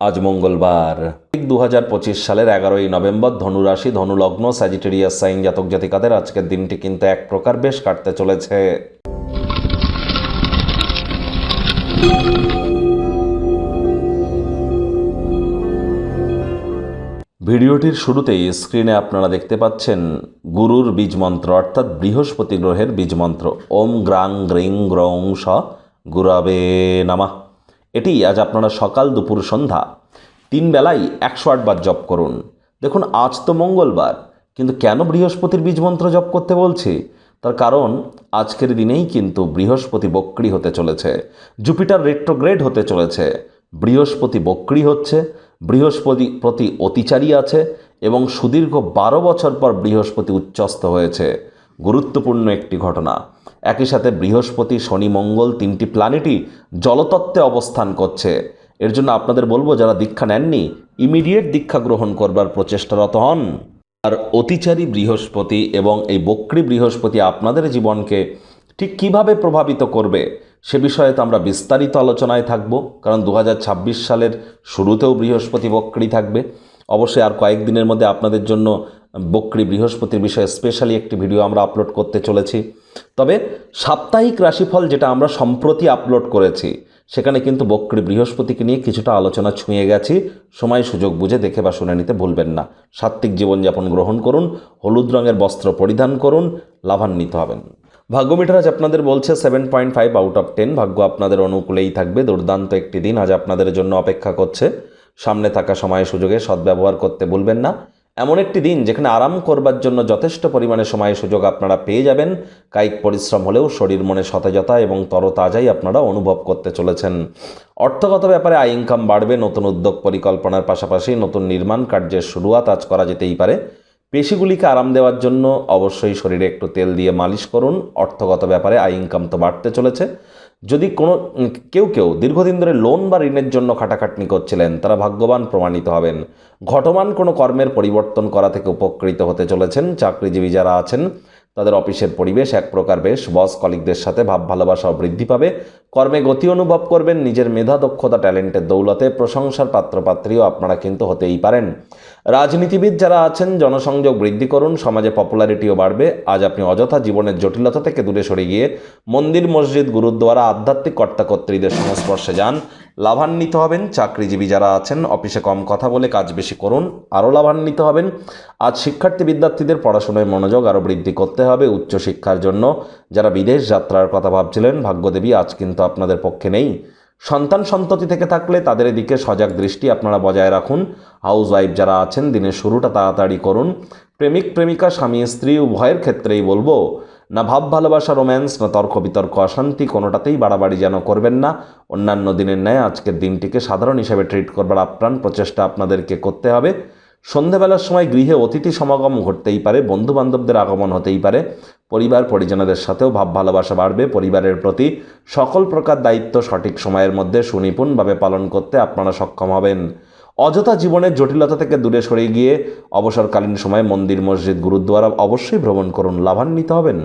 আজ মঙ্গলবার। দু হাজার পঁচিশ সালের এগারোই নভেম্বর ধনুরাশি, ধনুলগ্ন স্যাজিটেরিয়াস সাইন জাতক জাতিকাদের আজকের দিনটি কিন্তু এক প্রকার বেশ কাটতে চলেছে। ভিডিওটির শুরুতেই স্ক্রিনে আপনারা দেখতে পাচ্ছেন গুরুর বীজ মন্ত্র, অর্থাৎ বৃহস্পতি গ্রহের বীজ মন্ত্র। ওম গ্রাং গ্রিং গ্রং স গুরাবে নামা। এটি আজ আপনারা সকাল দুপুর সন্ধ্যা তিন বেলায় একশো আটবার জপ করুন। দেখুন, আজ তো মঙ্গলবার, কিন্তু কেন বৃহস্পতির বীজ মন্ত্র জপ করতে বলছি? তার কারণ, আজকের দিনেই কিন্তু বৃহস্পতি বক্রি হতে চলেছে, জুপিটার রেট্রোগ্রেড হতে চলেছে, বৃহস্পতি বক্রি হচ্ছে, বৃহস্পতি প্রতি অতিচারী আছে, এবং সুদীর্ঘ বারো বছর পর বৃহস্পতি উচ্চস্ত হয়েছে। গুরুত্বপূর্ণ একটি ঘটনা। একই সাথে বৃহস্পতি, শনি, মঙ্গল তিনটি প্ল্যানেটই জলতত্ত্বে অবস্থান করছে। এর জন্য আপনাদের বলব, যারা দীক্ষা নেননি ইমিডিয়েট দীক্ষা গ্রহণ করবার প্রচেষ্টারত হন। আর অতিচারী বৃহস্পতি এবং এই বক্রী বৃহস্পতি আপনাদের জীবনকে ঠিক কীভাবে প্রভাবিত করবে, সে বিষয়ে তো আমরা বিস্তারিত আলোচনায় থাকব। কারণ দু হাজার ছাব্বিশ সালের শুরুতেও বৃহস্পতি বক্রী থাকবে। অবশ্যই আর কয়েকদিনের মধ্যে আপনাদের জন্য বক্রী বৃহস্পতির বিষয়ে স্পেশালি একটি ভিডিও আমরা আপলোড করতে চলেছি। তবে সাপ্তাহিক রাশিফল যেটা আমরা সম্প্রতি আপলোড করেছি, সেখানে কিন্তু বক্রী বৃহস্পতিকে নিয়ে কিছুটা আলোচনা ছুঁয়ে গেছি। সময় সুযোগ বুঝে দেখে বা শুনে নিতে ভুলবেন না। সাত্ত্বিক জীবনযাপন গ্রহণ করুন, হলুদ রঙের বস্ত্র পরিধান করুন, লাভান্বিত হবেন। ভাগ্যমিটার আজ আপনাদের বলছে seven point five out of ten ভাগ্য আপনাদের অনুকূলেই থাকবে। দুর্দান্ত একটি দিন আজ আপনাদের জন্য অপেক্ষা করছে। সামনে থাকা সময় সুযোগে সদ্ব্যবহার করতে ভুলবেন না। এমন একটি দিন যেখানে আরাম করবার জন্য যথেষ্ট পরিমাণে সময় সুযোগ আপনারা পেয়ে যাবেন। কায়িক পরিশ্রম হলেও শরীর মনে সতেজতা এবং তরতাজাই আপনারা অনুভব করতে চলেছেন। অর্থগত ব্যাপারে আয় ইনকাম বাড়বে, নতুন উদ্যোগ পরিকল্পনার পাশাপাশি নতুন নির্মাণ কার্যের শুরুয়াত আজ করা যেতেই পারে। পেশিগুলিকে আরাম দেওয়ার জন্য অবশ্যই শরীরে একটু তেল দিয়ে মালিশ করুন। অর্থগত ব্যাপারে আয় ইনকাম তো বাড়তে চলেছে। যদি কোনো, কেউ কেউ দীর্ঘদিন ধরে লোন বা ঋণের জন্য খাটাখাটনি করছিলেন, তারা ভাগ্যবান প্রমাণিত হবেন। ঘটমান কোনো কর্মের পরিবর্তন করা থেকে উপকৃত হতে চলেছেন। চাকরিজীবী যারা আছেন তাদের অফিসের পরিবেশ এক প্রকার বেশ। বস কলিকদের সাথে ভাব ভালোবাসাও বৃদ্ধি পাবে। কর্মে গতি অনুভব করবেন। নিজের মেধা, দক্ষতা, ট্যালেন্টের দৌলতে প্রশংসার পাত্রপাত্রীও আপনারা কিন্তু হতেই পারেন। রাজনীতিবিদ যারা আছেন, জনসংযোগ বৃদ্ধি করুন। সমাজে পপুলারিটিও বাড়বে। আজ আপনি অযথা জীবনের জটিলতা থেকে দূরে সরে গিয়ে মন্দির, মসজিদ, গুরুদ্বারা, আধ্যাত্মিক কর্তাকর্ত্রীদের সংস্পর্শে যান। লাভান্বিত হবেন। চাকরিজীবী যারা আছেন, অফিসে কম কথা বলে কাজ বেশি করুন, আরও লাভান্বিত হবেন। আজ শিক্ষার্থী বিদ্যার্থীদের পড়াশোনায় মনোযোগ আরও বৃদ্ধি করতে হবে উচ্চশিক্ষার জন্য। যারা বিদেশ যাত্রার কথা ভাবছিলেন, ভাগ্যদেবী, আজ কিন্তু আপনাদের পক্ষে নেই। সন্তান সন্ততি থেকে থাকলে তাদের এদিকে সজাগ দৃষ্টি আপনারা বজায় রাখুন। হাউস ওয়াইফ যারা আছেন, দিনের শুরুটা তাড়াতাড়ি করুন। প্রেমিক, প্রেমিকা, স্বামী, স্ত্রী, উভয়ের ক্ষেত্রেই বলব না ভাব, ভালোবাসা রোম্যান্স না তর্ক, বিতর্ক, অশান্তি, কোনোটাতেই বাড়াবাড়ি যেন করবেন না। অন্যান্য দিনের ন্যায় আজকের দিনটিকে সাধারণ হিসেবে ট্রিট করবার আপ্রাণ প্রচেষ্টা আপনাদেরকে করতে হবে। সন্ধেবেলার সময় গৃহে অতিথি সমাগম ঘটতেই পারে বন্ধু বান্ধবদের আগমন হতেই পারে। পরিবার, পরিজনদের সাথেও ভাব, ভালোবাসা বাড়বে। পরিবারের প্রতি সকল প্রকার দায়িত্ব সঠিক সময়ের মধ্যে সুনিপুণভাবে পালন করতে আপনারা সক্ষম হবেন। অযথা জীবনের জটিলতা থেকে দূরে সরে গিয়ে অবসরকালীন সময়ে মন্দির, মসজিদ, গুরুদ্বারা অবশ্যই ভ্রমণ করুন। লাভান্বিত হবেন।